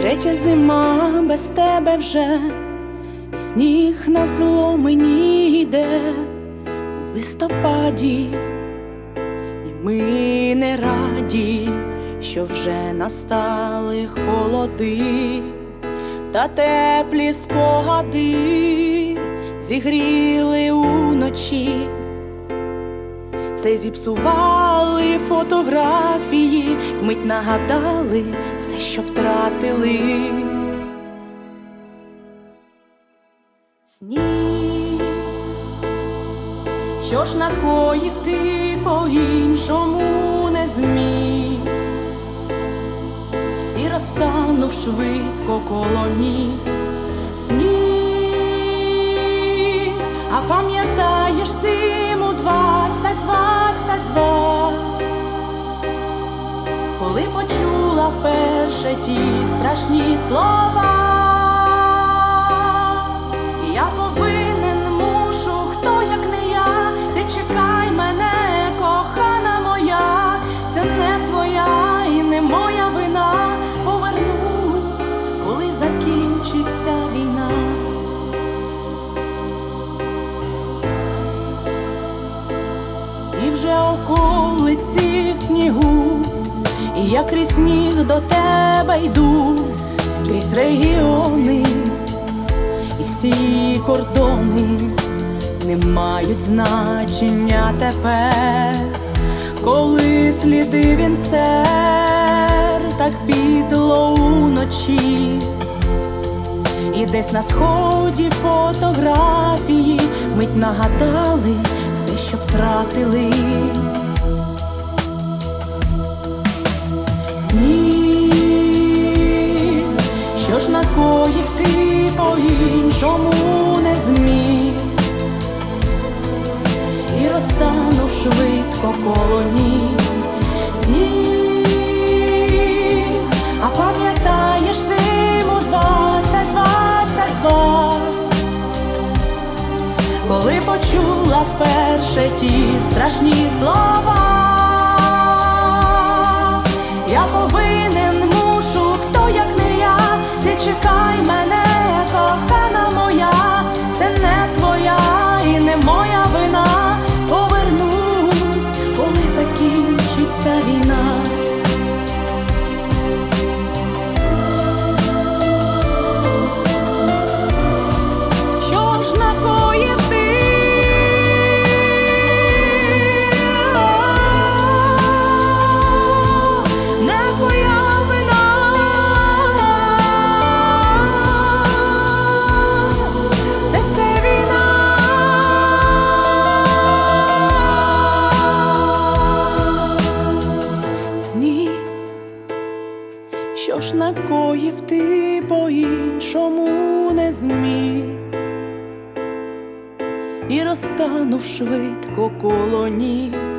Третя зима без тебе вже, і сніг на зло мені йде. У листопаді, і ми не раді, що вже настали холоди, та теплі спогади зігріли уночі. Все зіпсували фотографії, вмить нагадали що втратили. Сніг, що ж накоїв ти по-іншому не зміг, і розтанув швидко коло ніг. Сніг, а пам'ятаєш зиму двадцять двадцять два, коли почула вперше ті страшні слова, я повинен мушу, хто як не я, ти чекай мене, кохана моя, це не твоя і не моя вина. Повернусь, коли закінчиться війна. І вже околиці в снігу, і я крізь сніг до тебе йду, крізь регіони, і всі кордони не мають значення тепер, коли сліди він стер, так підло уночі. І десь на сході фотографії мить нагадали все, що втратили. Сніг, а пам'ятаєш зиму двадцять двадцять два, коли почула вперше ті страшні слова. Що ж накоїв ти по-іншому не зміг, і розтанув швидко коло ніг.